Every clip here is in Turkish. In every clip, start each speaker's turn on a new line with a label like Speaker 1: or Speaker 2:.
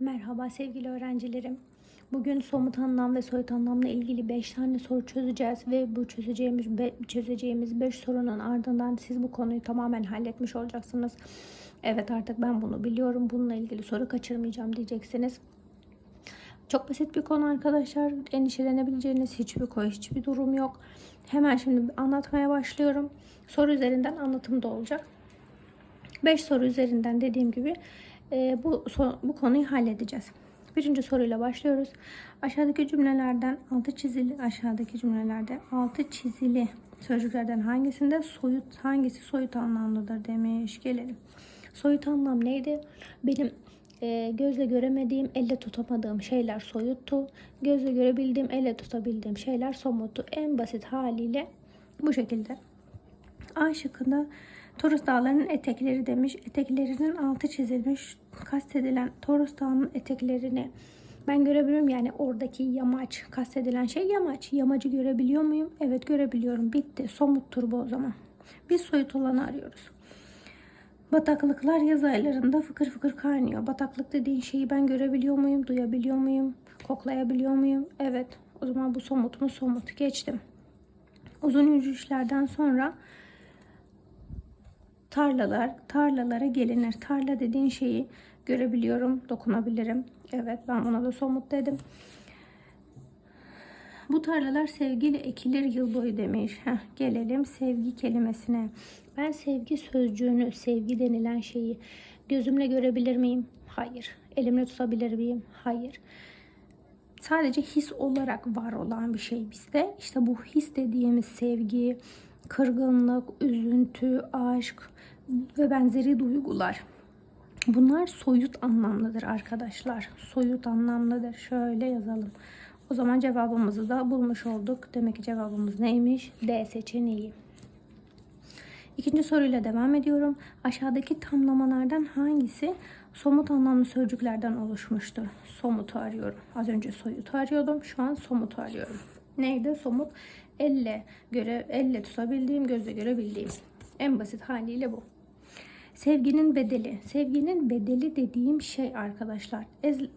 Speaker 1: Merhaba sevgili öğrencilerim. Bugün somut anlam ve soyut anlamla ilgili 5 tane soru çözeceğiz ve bu çözeceğimiz be- çözeceğimiz 5 sorunun ardından siz bu konuyu tamamen halletmiş olacaksınız. Evet artık ben bunu biliyorum. Bununla ilgili soru kaçırmayacağım diyeceksiniz. Çok basit bir konu arkadaşlar. Endişelenebileceğiniz hiçbir koy, hiçbir durum yok. Hemen şimdi anlatmaya başlıyorum. Soru üzerinden anlatım da olacak. 5 soru üzerinden dediğim gibi e, bu bu konuyu halledeceğiz. Birinci soruyla başlıyoruz. Aşağıdaki cümlelerden altı çizili aşağıdaki cümlelerde altı çizili sözcüklerden hangisinde soyut hangisi soyut anlamlıdır demiş. Gelelim. Soyut anlam neydi? Benim e, gözle göremediğim, elle tutamadığım şeyler soyuttu. Gözle görebildiğim, elle tutabildiğim şeyler somuttu. En basit haliyle bu şekilde. A şıkkında Toros Dağları'nın etekleri demiş. Eteklerinin altı çizilmiş. Kastedilen Toros Dağı'nın eteklerini ben görebiliyorum. Yani oradaki yamaç, kastedilen şey yamaç. Yamacı görebiliyor muyum? Evet görebiliyorum. Bitti. Somuttur bu o zaman. Biz soyut olanı arıyoruz. Bataklıklar yaz aylarında fıkır fıkır kaynıyor. Bataklık dediğin şeyi ben görebiliyor muyum? Duyabiliyor muyum? Koklayabiliyor muyum? Evet. O zaman bu somut mu? Somut. Geçtim. Uzun yürüyüşlerden sonra tarlalar, tarlalara gelinir. Tarla dediğin şeyi görebiliyorum, dokunabilirim. Evet ben buna da somut dedim. Bu tarlalar sevgiyle ekilir yıl boyu demiş. Heh, gelelim sevgi kelimesine. Ben sevgi sözcüğünü, sevgi denilen şeyi gözümle görebilir miyim? Hayır. Elimle tutabilir miyim? Hayır. Sadece his olarak var olan bir şey bizde. İşte bu his dediğimiz sevgi, kırgınlık, üzüntü, aşk ve benzeri duygular. Bunlar soyut anlamlıdır arkadaşlar. Soyut anlamlıdır. Şöyle yazalım. O zaman cevabımızı da bulmuş olduk. Demek ki cevabımız neymiş? D seçeneği. İkinci soruyla devam ediyorum. Aşağıdaki tamlamalardan hangisi somut anlamlı sözcüklerden oluşmuştur? Somutu arıyorum. Az önce soyutu arıyordum. Şu an somutu arıyorum. Neydi somut? Elle göre elle tutabildiğim, gözle görebildiğim. En basit haliyle bu. Sevginin bedeli. Sevginin bedeli dediğim şey arkadaşlar.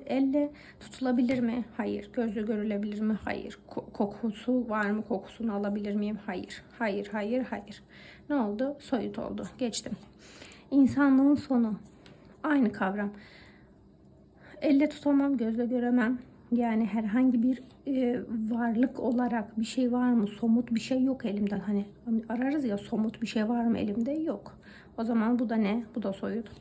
Speaker 1: Elle tutulabilir mi? Hayır. Gözle görülebilir mi? Hayır. Ko- kokusu var mı? Kokusunu alabilir miyim? Hayır. Hayır, hayır, hayır. Ne oldu? Soyut oldu. Geçtim. İnsanlığın sonu. Aynı kavram. Elle tutamam, gözle göremem. Yani herhangi bir e, varlık olarak bir şey var mı? Somut bir şey yok elimde. Hani ararız ya somut bir şey var mı elimde? Yok. O zaman bu da ne? Bu da soyut.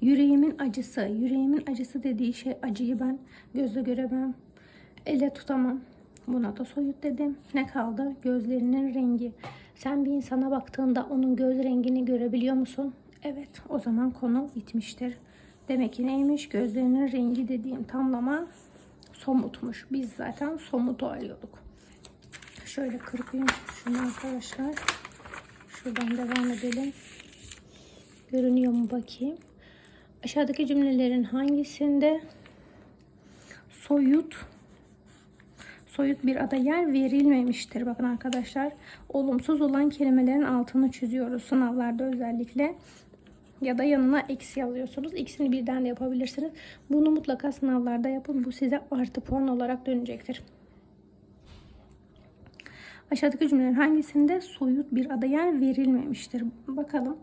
Speaker 1: Yüreğimin acısı. Yüreğimin acısı dediği şey acıyı ben gözle göremem. Elle tutamam. Buna da soyut dedim. Ne kaldı? Gözlerinin rengi. Sen bir insana baktığında onun göz rengini görebiliyor musun? Evet. O zaman konu bitmiştir. Demek ki neymiş? Gözlerinin rengi dediğim tamlama somutmuş. Biz zaten somutu arıyorduk. Şöyle kırpayım şunu arkadaşlar. Şuradan devam edelim. Görünüyor mu bakayım. Aşağıdaki cümlelerin hangisinde soyut soyut bir ada yer verilmemiştir. Bakın arkadaşlar olumsuz olan kelimelerin altını çiziyoruz sınavlarda özellikle. Ya da yanına eksi yazıyorsunuz. İkisini birden de yapabilirsiniz. Bunu mutlaka sınavlarda yapın. Bu size artı puan olarak dönecektir. Aşağıdaki cümlelerin hangisinde soyut bir ada yer verilmemiştir? Bakalım.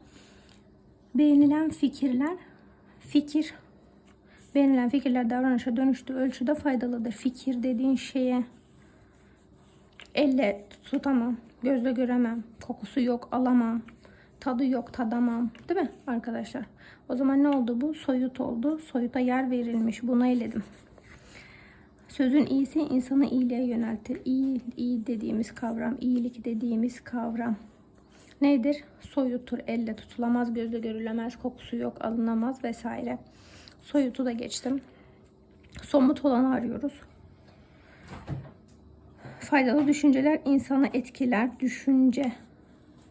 Speaker 1: Beğenilen fikirler fikir beğenilen fikirler davranışa dönüştüğü ölçüde faydalıdır. Fikir dediğin şeye elle tutamam, gözle göremem, kokusu yok, alamam, tadı yok, tadamam. Değil mi arkadaşlar? O zaman ne oldu bu? Soyut oldu. Soyuta yer verilmiş. Buna eledim. Sözün iyisi insanı iyiliğe yöneltir. İyi, iyi dediğimiz kavram, iyilik dediğimiz kavram nedir? Soyuttur, elle tutulamaz, gözle görülemez, kokusu yok, alınamaz vesaire. Soyutu da geçtim. Somut olanı arıyoruz. Faydalı düşünceler insanı etkiler. Düşünce.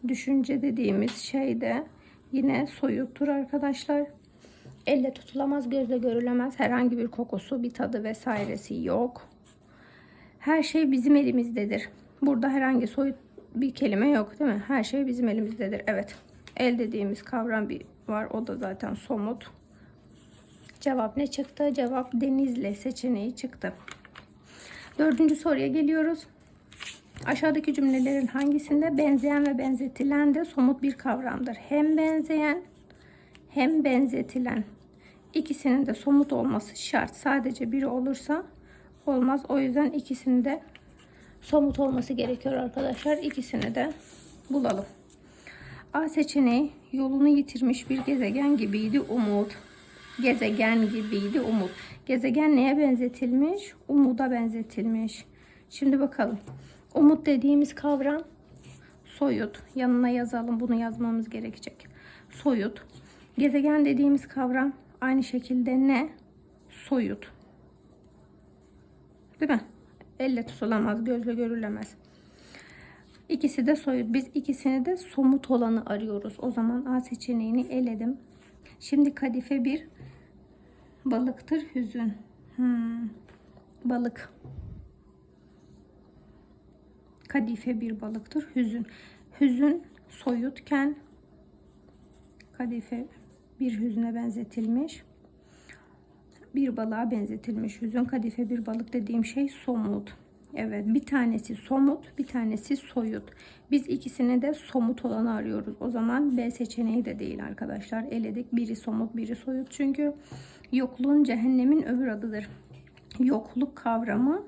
Speaker 1: Düşünce dediğimiz şey de yine soyuttur arkadaşlar. Elle tutulamaz, gözle görülemez. Herhangi bir kokusu, bir tadı vesairesi yok. Her şey bizim elimizdedir. Burada herhangi soyut bir kelime yok değil mi? Her şey bizim elimizdedir. Evet. El dediğimiz kavram bir var. O da zaten somut. Cevap ne çıktı? Cevap Denizli seçeneği çıktı. Dördüncü soruya geliyoruz. Aşağıdaki cümlelerin hangisinde benzeyen ve benzetilen de somut bir kavramdır? Hem benzeyen hem benzetilen. İkisinin de somut olması şart. Sadece biri olursa olmaz. O yüzden ikisinin de somut olması gerekiyor arkadaşlar. İkisini de bulalım. A seçeneği yolunu yitirmiş bir gezegen gibiydi Umut. Gezegen gibiydi Umut. Gezegen neye benzetilmiş? Umuda benzetilmiş. Şimdi bakalım. Umut dediğimiz kavram soyut. Yanına yazalım. Bunu yazmamız gerekecek. Soyut. Gezegen dediğimiz kavram aynı şekilde ne? Soyut. Değil mi? Elle tutulamaz, gözle görülemez. İkisi de soyut. Biz ikisini de somut olanı arıyoruz. O zaman A seçeneğini eledim. Şimdi kadife bir balıktır hüzün. Hmm. Balık. Kadife bir balıktır hüzün. Hüzün soyutken kadife bir hüzüne benzetilmiş. Bir balığa benzetilmiş. Hüzün kadife bir balık dediğim şey somut. Evet bir tanesi somut bir tanesi soyut. Biz ikisini de somut olanı arıyoruz. O zaman B seçeneği de değil arkadaşlar. Eledik biri somut biri soyut. Çünkü yokluğun cehennemin öbür adıdır. Yokluk kavramı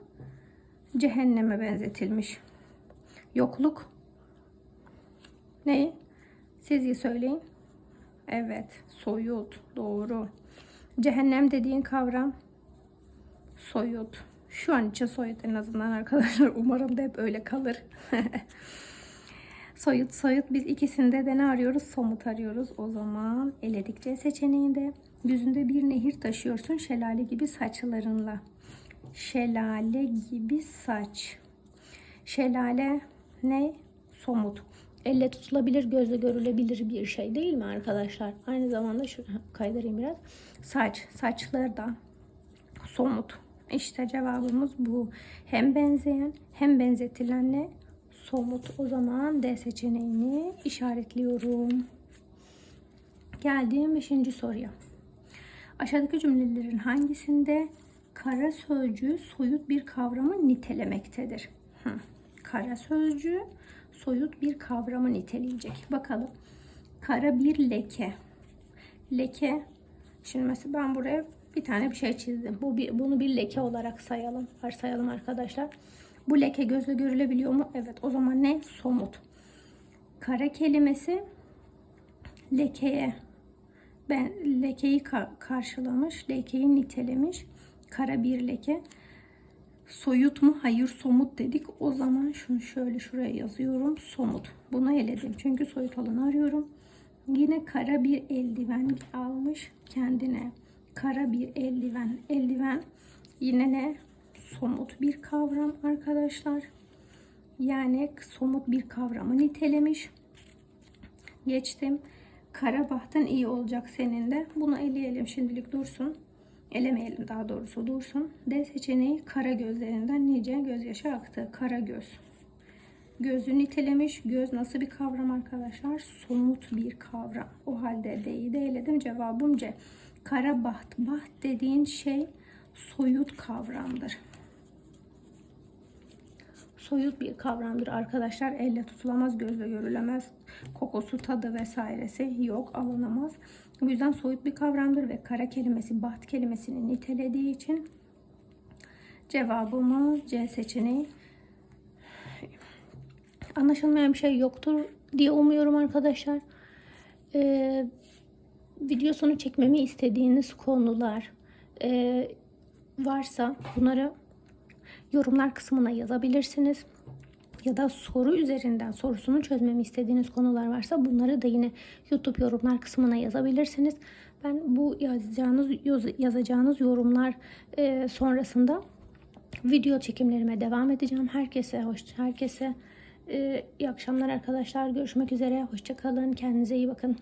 Speaker 1: cehenneme benzetilmiş. Yokluk ne? Siz söyleyin. Evet soyut doğru. Cehennem dediğin kavram soyut. Şu an için soyut en azından arkadaşlar. Umarım da hep öyle kalır. soyut soyut biz ikisinde de ne arıyoruz? Somut arıyoruz. O zaman eledikçe seçeneğinde yüzünde bir nehir taşıyorsun şelale gibi saçlarınla. Şelale gibi saç. Şelale ne? Somut. Elle tutulabilir, gözle görülebilir bir şey değil mi arkadaşlar? Aynı zamanda şu kaydırayım biraz. Saç, saçları da somut. İşte cevabımız bu. Hem benzeyen hem benzetilenle somut. O zaman D seçeneğini işaretliyorum. Geldiğim 5. soruya. Aşağıdaki cümlelerin hangisinde kara sözcüğü soyut bir kavramı nitelemektedir? Hı. Kara sözcüğü soyut bir kavramı niteleyecek. Bakalım. Kara bir leke. Leke. Şimdi mesela ben buraya bir tane bir şey çizdim. Bu bir, bunu bir leke olarak sayalım. Varsayalım arkadaşlar. Bu leke gözle görülebiliyor mu? Evet. O zaman ne? Somut. Kara kelimesi lekeye ben lekeyi karşılamış, lekeyi nitelemiş. Kara bir leke. Soyut mu? Hayır somut dedik. O zaman şunu şöyle şuraya yazıyorum. Somut. Bunu eledim. Çünkü soyut olanı arıyorum. Yine kara bir eldiven almış kendine. Kara bir eldiven. Eldiven yine ne? Somut bir kavram arkadaşlar. Yani somut bir kavramı nitelemiş. Geçtim. Kara bahtın iyi olacak senin de. Bunu eleyelim şimdilik dursun elemeyelim daha doğrusu dursun. D seçeneği kara gözlerinden nice gözyaşı aktı. Kara göz. Gözü nitelemiş. Göz nasıl bir kavram arkadaşlar? Somut bir kavram. O halde D'yi de eledim. Cevabım C. Kara baht. Baht dediğin şey soyut kavramdır. Soyut bir kavramdır arkadaşlar. Elle tutulamaz, gözle görülemez. Kokusu, tadı vesairesi yok, alınamaz. Bu yüzden soyut bir kavramdır ve kara kelimesi baht kelimesini nitelediği için cevabımız C seçeneği. Anlaşılmayan bir şey yoktur diye umuyorum arkadaşlar. Ee, videosunu çekmemi istediğiniz konular e, varsa bunları yorumlar kısmına yazabilirsiniz ya da soru üzerinden sorusunu çözmemi istediğiniz konular varsa bunları da yine YouTube yorumlar kısmına yazabilirsiniz. Ben bu yazacağınız yazacağınız yorumlar e, sonrasında video çekimlerime devam edeceğim. Herkese hoş herkese e, iyi akşamlar arkadaşlar. Görüşmek üzere. Hoşçakalın. Kendinize iyi bakın.